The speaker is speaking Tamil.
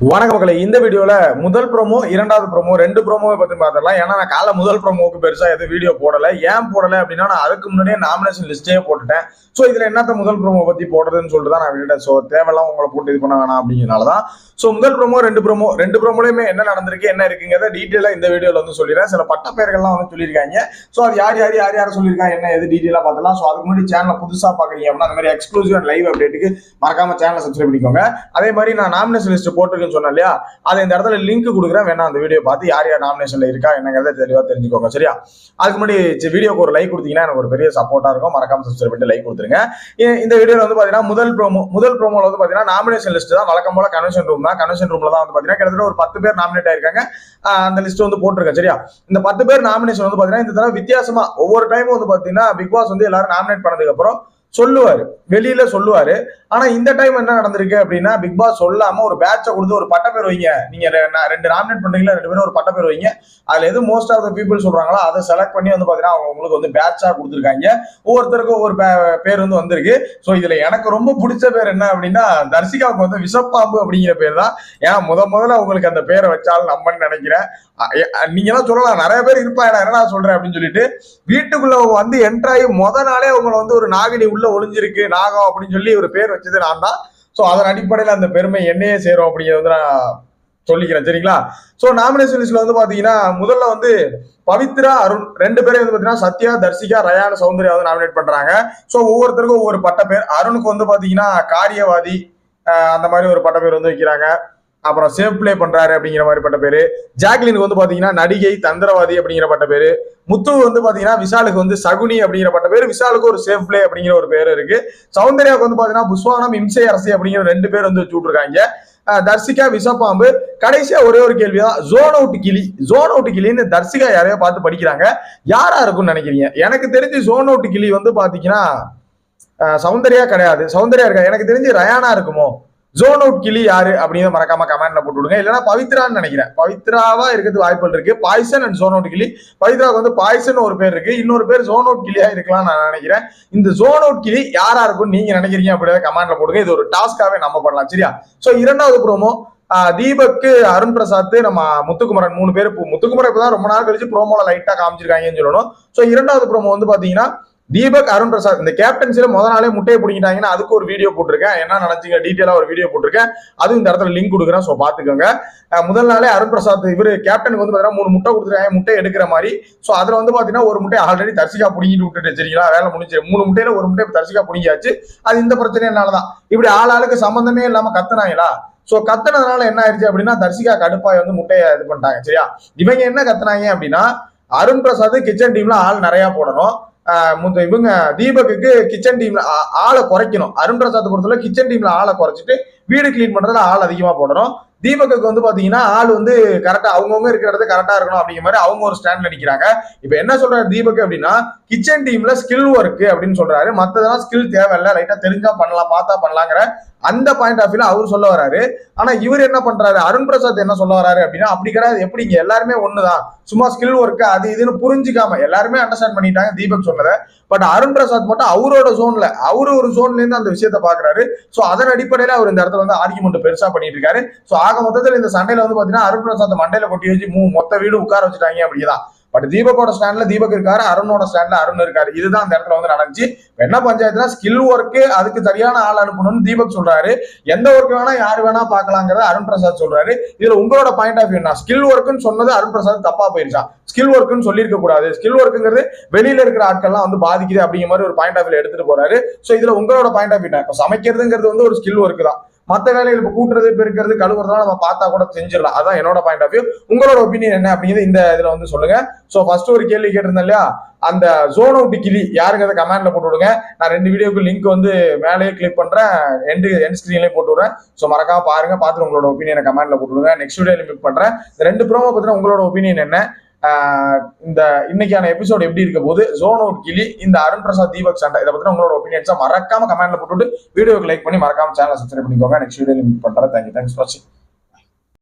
வணக்க மக்களை இந்த வீடியோல முதல் ப்ரோமோ இரண்டாவது ப்ரோமோ ரெண்டு ப்ரோமோவை பத்தி பார்த்துடலாம் ஏன்னா நான் காலை முதல் ப்ரோமோக்கு பெருசா எதுவும் வீடியோ போடல. ஏன் போடல அப்படின்னா நான் அதுக்கு முன்னாடியே நாமினேஷன் லிஸ்டே போட்டுட்டேன். ஸோ இதுல என்னத்த முதல் ப்ரோமோ பத்தி போடுறதுன்னு சொல்லிட்டு தான் நான் வீடியோ ஸோ தேவையெல்லாம் உங்களை போட்டு இது பண்ண வேணாம் அப்படிங்கிறனால தான் ஸோ முதல் ப்ரோமோ ரெண்டு ப்ரோமோ ரெண்டு ப்ரோமோலையுமே என்ன நடந்திருக்கு என்ன இருக்குங்கிறத டீட்டெயிலா இந்த வீடியோல வந்து சொல்லிடுறேன். சில பட்ட பெயர்கள்லாம் வந்து சொல்லியிருக்காங்க. ஸோ அது யார் யார் யார் யார் சொல்லியிருக்காங்க என்ன எது டீட்டெயிலாக பார்த்தலாம் ஸோ அதுக்கு முன்னாடி சேனலை புதுசாக பார்க்குறீங்க அப்படின்னா அந்த மாதிரி எக்ஸ்க்ளூசிவ் அண்ட் லைவ் அப்டேட்டுக்கு மறக்காம சேனலை சப்ஸ்கிரைப் பண்ணிக்கோங்க. அதே மாதிரி நான் நாமினேஷன் லிஸ்ட் போட்டிருக்கேன்னு சொன்னேன் இல்லையா? அதை இந்த இடத்துல லிங்க் கொடுக்குறேன். வேணா அந்த வீடியோ பார்த்து யார் யார் நாமினேஷன்ல இருக்கா என்னங்கிறத தெளிவாக தெரிஞ்சுக்கோங்க சரியா? அதுக்கு முன்னாடி வீடியோக்கு ஒரு லைக் கொடுத்தீங்கன்னா எனக்கு ஒரு பெரிய சப்போர்ட்டா இருக்கும். மறக்காம சப்ஸ்கிரைப் பண்ணிட்டு லைக் கொடுத்துருங்க. இந்த வீடியோல வந்து பாத்தீங்கன்னா முதல் ப்ரோமோ முதல் ப்ரோமோல வந்து பாத்தீங்கன்னா நாமினேஷன் லிஸ்ட் தான். வழக்கம் போல கன்வென்ஷன் ரூம் தான். கன்வென்ஷன் ரூம்ல தான் வந்து பாத்தீங்கன்னா கிட்டத்தட்ட ஒரு பத்து பேர் நாமினேட் ஆயிருக்காங்க. அந்த லிஸ்ட் வந்து போட்டிருக்கேன் சரியா? இந்த பத்து பேர் நாமினேஷன் வந்து பாத்தீங்கன்னா இந்த தடவை வித்தியாசமா ஒவ்வொரு டைமும் வந்து பாத்தீங்கன்னா பிக் பாஸ் வந்து எல்லாரும் நாமினேட் பண்ணதுக்கு அப்புறம் சொல்லுவாரு. வெளியில சொல்லுவாரு. ஆனா இந்த டைம் என்ன நடந்திருக்கு அப்படின்னா பிக் பாஸ் சொல்லாம ஒரு பேட்சை கொடுத்து ஒரு பட்ட பேர் வைங்க. நீங்க ரெ- ரெண்டு நாமினேட் பண்றீங்களா ரெண்டு பேரும் ஒரு பட்ட பேர் வைங்க. அதுல எது மோஸ்ட் ஆஃப் த பீப்புள் சொல்றாங்களோ அதை செலக்ட் பண்ணி வந்து பாத்தீங்கன்னா அவங்க உங்களுக்கு வந்து பேட்சா கொடுத்துருக்காங்க. ஒவ்வொருத்தருக்கும் ஒவ்வொரு பே- பேர் வந்து வந்திருக்கு. ஸோ இதுல எனக்கு ரொம்ப பிடிச்ச பேர் என்ன அப்படின்னா தர்சிகாவுக்கு வந்து விஷப்பாம்பு அப்படிங்கிற பேர் தான். ஏன்னா முத முதல்ல உங்களுக்கு அந்த பேரை வச்சாலும் நம்மன்னு நினைக்கிறேன். நீங்க எல்லாம் சொல்லலாம். நிறைய பேர் இருப்பா நான் என்ன சொல்றேன் அப்படின்னு சொல்லிட்டு வீட்டுக்குள்ள வந்து என்ட்ராயி முத நாளே அவங்களை வந்து ஒரு நாகினி உள்ள ஒளிஞ்சிருக்கு நாகம் அப்படின்னு சொல்லி ஒரு பேர் வச்சது நான் தான் ஸோ அதன் அடிப்படையில் அந்த பெருமை என்னையே சேரும் அப்படிங்கிறத வந்து நான் சொல்லிக்கிறேன் சரிங்களா? ஸோ நாமினேஷன் லிஸ்ட்ல வந்து பாத்தீங்கன்னா முதல்ல வந்து பவித்ரா அருண் ரெண்டு பேரும் வந்து பாத்தீங்கன்னா சத்யா தர்சிகா ரயான சௌந்தர்யா வந்து நாமினேட் பண்றாங்க. ஸோ ஒவ்வொருத்தருக்கும் ஒவ்வொரு பட்ட பேர் அருணுக்கு வந்து பாத்தீங்கன்னா காரியவாதி அந்த மாதிரி ஒரு பட்ட பேர் வந்து வைக்கிறாங்க. அப்புறம் சேஃப் ப்ளே பண்றாரு அப்படிங்கிற மாதிரி பட்ட பேரு. ஜாக்லினுக்கு வந்து பாத்தீங்கன்னா நடிகை தந்திரவாதி அப்படிங்கிற பட்ட பேரு. முத்து வந்து பாத்தீங்கன்னா விஷாலுக்கு வந்து சகுனி அப்படிங்கிற பட்ட பேரு. விஷாலுக்கு ஒரு சேஃப் ப்ளே அப்படிங்கிற ஒரு பேர் இருக்கு. சௌந்தர்யாவுக்கு வந்து பாத்தீங்கன்னா புஸ்வானம் இம்சை அரசி அப்படிங்கிற ரெண்டு பேர் வந்து வச்சு விட்டுருக்காங்க தர்சிகா விஷப்பாம்பு. கடைசியா ஒரே ஒரு கேள்விதான். ஜோன் அவுட் கிளி ஜோன் அவுட் கிளின்னு தர்சிகா யாரையோ பார்த்து படிக்கிறாங்க. யாரா இருக்கும்னு நினைக்கிறீங்க? எனக்கு தெரிஞ்சு ஜோன் அவுட் கிளி வந்து பாத்தீங்கன்னா சௌந்தர்யா கிடையாது. சௌந்தர்யா இருக்கா? எனக்கு தெரிஞ்சு ரயானா இருக்குமோ? ஜோன் அவுட் கிளி யாரு அப்படிங்கிறத மறக்காம கமெண்ட்ல போட்டு விடுங்க. இல்லைன்னா பவித்ரான்னு நினைக்கிறேன். பவித்ராவா இருக்கிறது வாய்ப்புகள் இருக்கு. பாய்சன் அண்ட் ஜோன் அவுட் கிளி. பவித்ராவுக்கு வந்து பாய்சன் ஒரு பேர் இருக்கு. இன்னொரு பேர் ஜோன் அவுட் கிளியா இருக்கலாம் நான் நினைக்கிறேன். இந்த ஜோன் அவுட் கிளி யாரா இருக்கும் நீங்க நினைக்கிறீங்க அப்படிதான் கமெண்ட்ல போடுங்க. இது ஒரு டாஸ்காவே நம்ம பண்ணலாம். சரியா? சோ இரண்டாவது ப்ரோமோ தீபக்கு அருண் பிரசாத் நம்ம முத்துக்குமரன் மூணு பேர். இப்போ முத்துக்குமரன் இப்பதான் ரொம்ப நாள் கழிச்சு ப்ரோமோல லைட்டா காமிச்சிருக்காங்கன்னு சொல்லணும். சோ இரண்டாவது ப்ரோமோ வந்து பாத்தீங்கன்னா தீபக் அருண் பிரசாத். இந்த கேப்டன்சில முத நாளே முட்டையை பிடிக்கிட்டாங்கன்னா அதுக்கு ஒரு வீடியோ போட்டிருக்கேன். என்ன நினைச்சிங்க டீட்டெயிலாக ஒரு வீடியோ போட்டிருக்கேன். அதுவும் இந்த இடத்துல லிங்க் கொடுக்குறேன். ஸோ பார்த்துக்கோங்க. முதல் நாளே அருண் பிரசாத் இவரு கேப்டனுக்கு வந்து பார்த்தீங்கன்னா மூணு முட்டை கொடுத்துருக்காங்க. முட்டை எடுக்கிற மாதிரி. ஸோ அதில் வந்து பார்த்தீங்கன்னா ஒரு முட்டை ஆல்ரெடி தரிசிக்கா பிடிங்கிட்டு விட்டுட்டு சரிங்களா? வேலை முடிஞ்சு மூணு முட்டையில ஒரு முட்டை தரிசிக்கா பிடிங்கியாச்சு. அது இந்த பிரச்சனைனாலதான் இப்படி ஆள் ஆளுக்கு சம்மந்தமே இல்லாமல் கத்துனாங்களா? ஸோ கத்துனதுனால என்ன ஆயிடுச்சு அப்படின்னா தர்சிகா கடுப்பாய் வந்து முட்டையை இது பண்ணிட்டாங்க சரியா? இவங்க என்ன கத்துனாங்க அப்படின்னா அருண் பிரசாத் கிச்சன் டீம்ல ஆள் நிறைய போடணும். முந்த இவங்க தீபக்குக்கு கிச்சன் டீம்ல ஆளை குறைக்கணும். அருண் பிரசாத் பொறுத்தவரை கிச்சன் டீம்ல ஆளை குறைச்சிட்டு வீடு கிளீன் பண்றதுல ஆள் அதிகமா போடணும். தீபக்கு வந்து பாத்தீங்கன்னா ஆள் வந்து கரெக்டா அவங்கவுங்க இருக்கிற இடத்துல கரெக்டா இருக்கணும் அப்படிங்கிற மாதிரி அவங்க ஒரு ஸ்டாண்ட்ல நிக்கிறாங்க. இப்ப என்ன சொல்றாரு தீபக் அப்படின்னா கிச்சன் டீம்ல ஸ்கில் ஒர்க் அப்படின்னு சொல்றாரு. மத்ததெல்லாம் ஸ்கில் தேவையில்ல லைட்டா தெரிஞ்சா பண்ணலாம் பார்த்தா பண்ணலாங்கிற அந்த பாயிண்ட் ஆஃப் வியூல அவர் சொல்ல வராரு ஆனா இவர் என்ன பண்றாரு? அருண் பிரசாத் என்ன சொல்ல வராரு அப்படின்னா அப்படி கிடையாது. எப்படி இங்க எல்லாருமே ஒண்ணுதான். சும்மா ஸ்கில் ஒர்க் அது இதுன்னு புரிஞ்சுக்காம எல்லாருமே அண்டர்ஸ்டாண்ட் பண்ணிட்டாங்க தீபக் சொன்னதை. பட் அருண் பிரசாத் மட்டும் அவரோட சோன்ல அவரு ஒரு சோன்ல இருந்து அந்த விஷயத்த பாக்குறாரு. சோ அதன் அடிப்படையில அவர் இந்த இடத்துல வந்து ஆர்குமெண்ட் பெருசா பண்ணிட்டு இருக்காரு. சோ ஆக மொத்தத்தில் இந்த சண்டையில வந்து பாத்தீங்கன்னா அருண் பிரசாத் மண்டையில கொட்டி வச்சு மூ மொத்த வீடு உட்கார வச்சுட்டாங்க அப்படிதான் பட் தீபக்கோட ஸ்டாண்ட்ல தீபக் இருக்காரு அருணோட ஸ்டாண்ட்ல அருண் இருக்காரு. இதுதான் அந்த இடத்துல வந்து நடந்துச்சு. என்ன பஞ்சாயத்துனா ஸ்கில் ஒர்க்கு அதுக்கு சரியான ஆள் அனுப்பணும்னு தீபக் சொல்றாரு. எந்த ஒர்க் வேணா யார் வேணா பாக்கலாங்கிறத அருண் பிரசாத் சொல்றாரு. இதுல உங்களோட பாயிண்ட் ஆஃப் வியூனா ஸ்கில் ஒர்க்குன்னு சொன்னது அருண் பிரசாத் தப்பா போயிருச்சா? ஸ்கில் ஒர்க்குன்னு சொல்லியிருக்க கூடாது. ஸ்கில் ஒர்க்குங்கிறது வெளியில இருக்கிற ஆட்கள்லாம் வந்து பாதிக்குது அப்படிங்கிற மாதிரி ஒரு பாயிண்ட் ஆஃப் வியூ எடுத்துட்டு போறாரு. சோ இதுல உங்களோட பாயிண்ட் ஆஃப் வியூனா இப்போ சமைக்கிறதுங்கிறது வந்து ஒரு ஸ்கில் ஒர்க் தான். மற்ற வேலைகள் இப்போ கூட்டுறது பெருக்கிறது கழுவுறதுலாம் நம்ம பார்த்தா கூட செஞ்சிடலாம் அதான் என்னோட பாயிண்ட் ஆஃப் வியூ உங்களோட ஒப்பீனியன் என்ன அப்படிங்கிறது இந்த இதுல வந்து சொல்லுங்க. ஸோ ஃபர்ஸ்ட் ஒரு கேள்வி கேட்டிருந்தேன் இல்லையா? அந்த ஜோன் அவுட் கிளி அதை கமெண்ட்ல போட்டு விடுங்க. நான் ரெண்டு வீடியோக்கு லிங்க் வந்து மேலேயே கிளிக் பண்றேன். எண்டு எண்ட் ஸ்கிரீன்லயே போட்டு விடுறேன். ஸோ மறக்காம பாருங்க. பார்த்துட்டு உங்களோட ஒப்பீனியனை கமெண்ட்ல போட்டு விடுங்க. நெக்ஸ்ட் வீடியோ மீட் பண்றேன். இந்த ரெண்டு ப்ரோமோ பத்தின உங்களோட ஒப்பீனியன் என்ன? இந்த இன்னைக்கான எபிசோட் எப்படி இருக்க போது ஜோன் அவுட் கிளி இந்த அருண் பிரசாத் தீபக் சண்டை. இதை பத்தின உங்களோட ஒப்பீனியன்ஸா மறக்காம கமெண்ட்ல போட்டுட்டு வீடியோக்கு லைக் பண்ணி மறக்காம சேனல் சப்ஸ்கிரைப் பண்ணிக்கோங்க. நெக்ஸ்ட் வீடியோ மீட் பண்றேன். தேங்க்யூ தேங்க்ஸ் ஃபார் வாட்சிங்